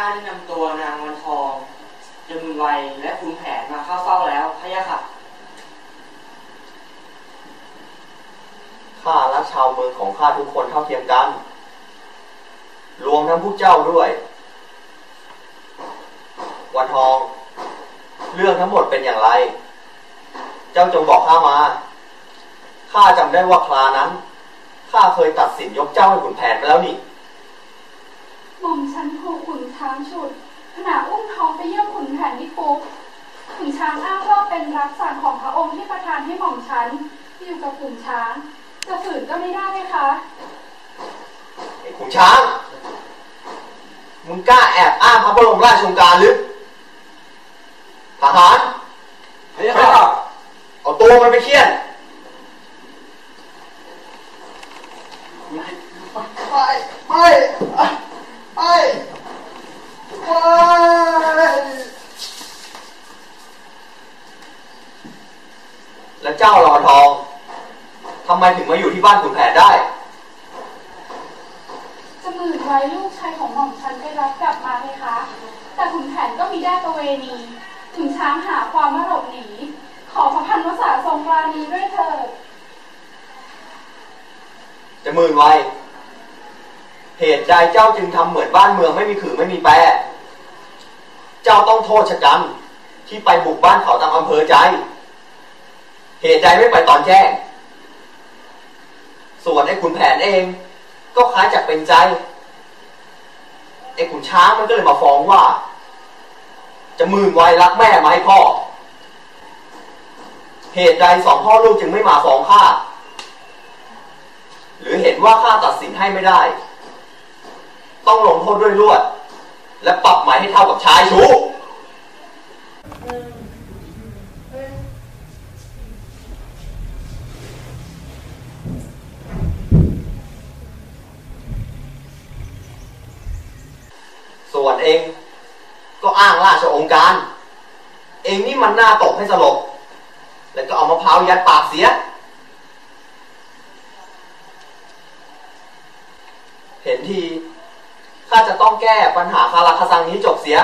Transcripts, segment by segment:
านนำตัวนางวันทองยมุนไวและขุนแผนมาเข้าเฝ้าแล้วพะยะค่ะ ข้าและชาวเมืองของข้าทุกคนเท่าเทียมกัน รวมทั้งผู้เจ้าด้วย วันทอง เรื่องทั้งหมดเป็นอย่างไร เจ้าจงบอกข้ามา ข้าจำได้ว่าคลานั้น ข้าเคยตัดสินยกเจ้าให้ขุนแผนไปแล้วนี่หม่อมฉันถูกขุน ช้างฉุดขณะอุ้มท้องไปเยี่ยมขุนแผนที่คุกขุนช้างอ้างว่าเป็นรับสั่งของพระองค์ที่ประทานให้หม่อมฉันที่อยู่กับขุนช้าง จะฝืนก็ไม่ได้ไหมคะไอ้ขุนช้าง มึงกล้าแอบอ้างพระบรมราชโองการหรือทหารพะยะค่ะเอาตัวมันไปเคี่ยนไปไปไปไป แล้วเจ้าลอทอง ทำไมถึงมาอยู่ที่บ้านขุนแผนได้ จะหมื่นไว้ลูกชายของหม่อมฉันไปรับกลับมาไหมคะ แต่ขุนแผนก็มีได้ประเวณี ถึงช้างหาความมาหลบหนี ขอพระพันวษาทรงปราณีด้วยเถิดจะหมื่นไวเหตุใดเจ้าจึงทำเหมือนบ้านเมืองไม่มีขื่อไม่มีแปร เจ้าต้องโทษชะกันที่ไปบุกบ้านเขาตามอำเภอใจ เหตุใดไม่ไปตอนแจ้ง ส่วนไอ้ขุนแผนเอง ก็คล้ายจะเป็นใจ ไอ้ขุนช้างมันก็เลยมาฟ้องว่า จะมื่นไวรักแม่มาให้พ่อ เหตุใดสองพ่อลูกจึงไม่มาฟ้องข้า หรือเห็นว่าข้าตัดสินให้ไม่ได้ ต้องลงโทษด้วยลวด และปรับหมายให้เท่ากับชายชู้ อ้างราชองค์การ เองนี่มันหน่าตกให้สลบ แล้วก็เอามะพร้าวยัดปากเสีย เห็นทีข้าจะต้องแก้ปัญหาคาราคาซังนี้จบเสีย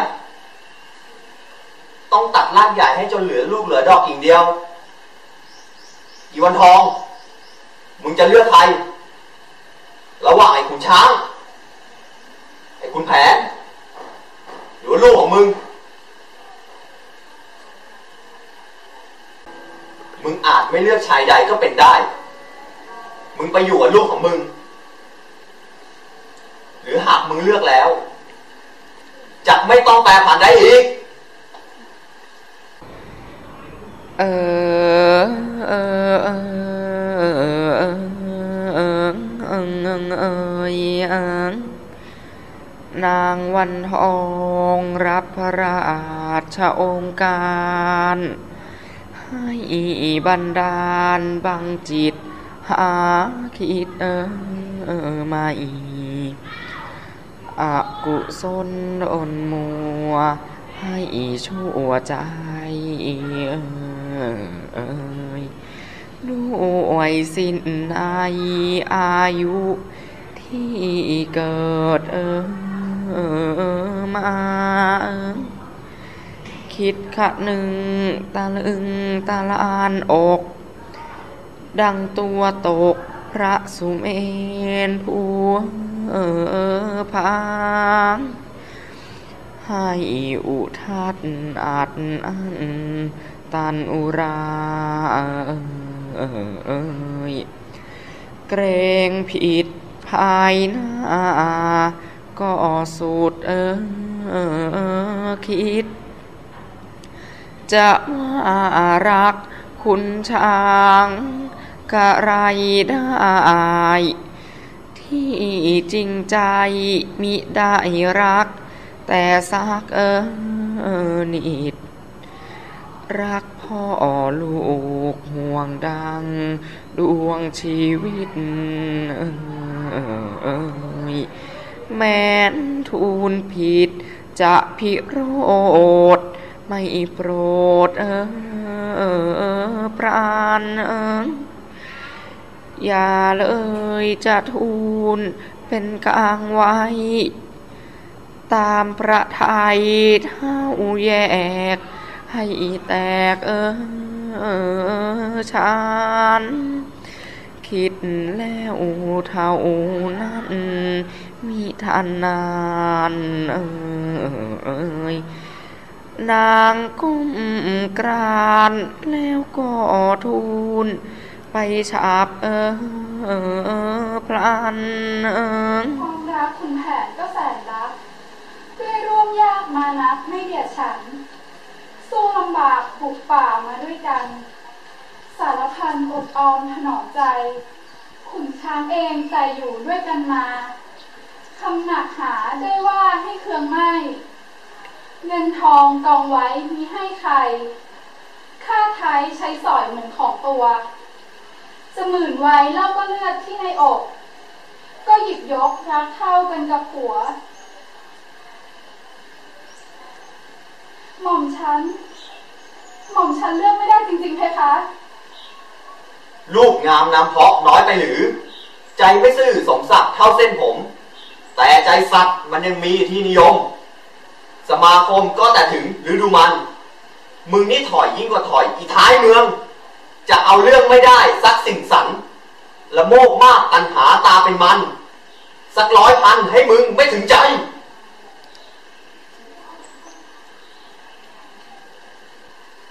ต้องตัดรากใหญ่ให้จนเหลือลูกเหลือดอกกิ่งเดียว อีวันทอง มึงจะเลือกใคร ระหว่างไอ้ขุนช้าง ไอ้ขุนแผน รือลูกของมึง มึงอาจไม่เลือกชายใดก็เป็นได้ มึงไปอยู่กับลูกของมึง หรือหากมึงเลือกแล้ว จะไม่ต้องแปรผันได้อีก เออ งรับพระราชองค์การ ให้บันดาลบังจิต หาคิดเออไม่อกุศลอนมัว ให้ชั่วใจเอ่ยด้วยสิ้นอาอายุที่เกิดเออ มาคิดขะหนึ่งตะลึงตะลานอก ดังตัวตกพระสุเมนผัวเออพางให้อุทัดอัดอันตันอุราเอยเกรงผิดภายหน้า ก็สุดเออคิด จะว่ารักคุณช้างกะไรได้ที่จริงใจมิได้รัก แต่สักเออนิด รักพ่อลูกห่วงดัง ดวงชีวิตเอย แม้นทูลผิด จะพิโรธไม่โปรดเออปราณเอออย่าเลยจะทูลเป็นกลางไว้ ตามพระไทยเท่าแยก ให้แตกเออชานคิดแล้วเท่านั้น มีทานนานเอยนางก้มกรานแล้วก็ทูล ไปฉาบเออเออพลันเออความรักคุณแผนก็แสนรักด้วยร่วมยากมานับไม่เดียดฉัน สู้ลำบากบุกป่ามาด้วยกัน สารพันอดออมถนอมใจ ขุนช้างเองใจอยู่ด้วยกันมา คำหนักหาได้ว่าให้เครืองไม่เงินทองกองไว้มีให้ใคร ค่าไทยใช้สอยเหมือนของตัวจะหมื่นไว้เล่าก็เลือดที่ในอก ก็หยิบยกรักเท่ากันกับผัว หม่อมฉัน หม่อมฉันเลือกไม่ได้จริงๆเพคะ ลูกงามน้ำเพาะน้อยไปหรือ ใจไม่ซื่อสมศักดิ์เท่าเส้นผม แต่ใจสัตว์มันยังมีที่นิยม สมาคมก็แต่ถึงฤดูมัน มึงนี่ถอยยิ่งกว่าถอยอีท้ายเมือง จะเอาเรื่องไม่ได้สักสิ่งสันละโมกมากตันหาตาเป็นมัน สักร้อยพันให้มึงไม่ถึงใจ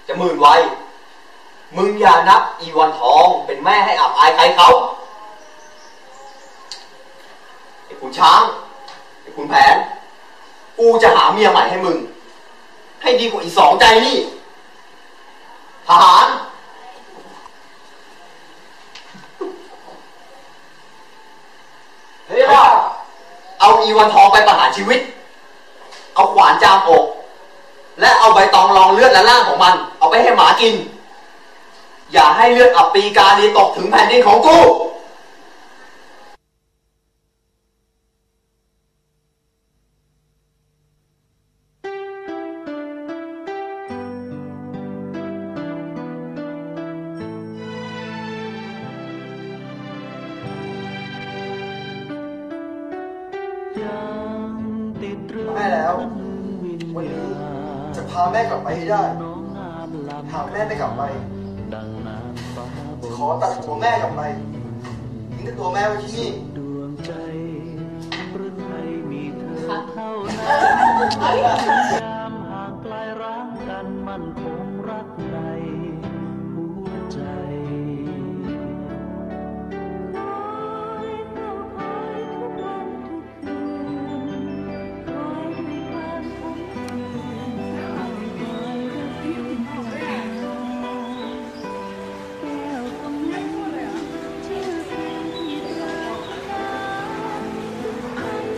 จะมื่นไว้มึงอย่านับอีวันทองเป็นแม่ให้อับอายใครเขา ช้างไอ้ขุนแผน กูจะหาเมียใหม่ให้มึง ให้ดีกว่าอีสองใจนี่ทหารเฮ้ยค่ะเอาอีวันทองไปประหารชีวิต เอาขวานจามอก และเอาใบตองรองเลือดและล่างของมัน เอาไปให้หมากิน อย่าให้เลือดอับปีกาลีตกถึงแผ่นดินของกู วันนี้จะพาแม่กลับไปให้ได้ หากแม่ไม่กลับไปขอตัดหัวแม่กลับไปทิ้งแต่ตัวแม่ไว้ที่นี่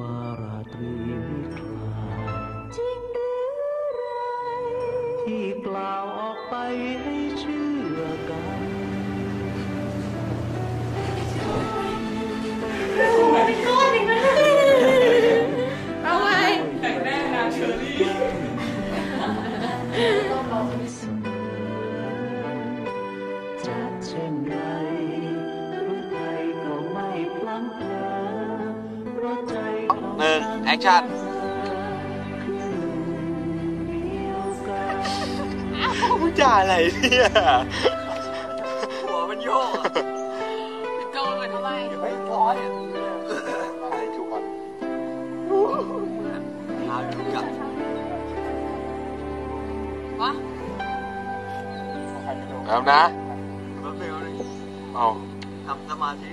วาราตรีวิคลาจริงหรือไร ที่กล่าวออกไปให้เชื่อกัน เอาไงจะ แอคชั่นมึงจ่าอะไรเนี่ย หัวมันโยกโกงเลยทำไมไม่ร้อยอะไรทุกวันหาดูกับวะแล้วนะแป๊บนึงเอาเอาทำสมาธิ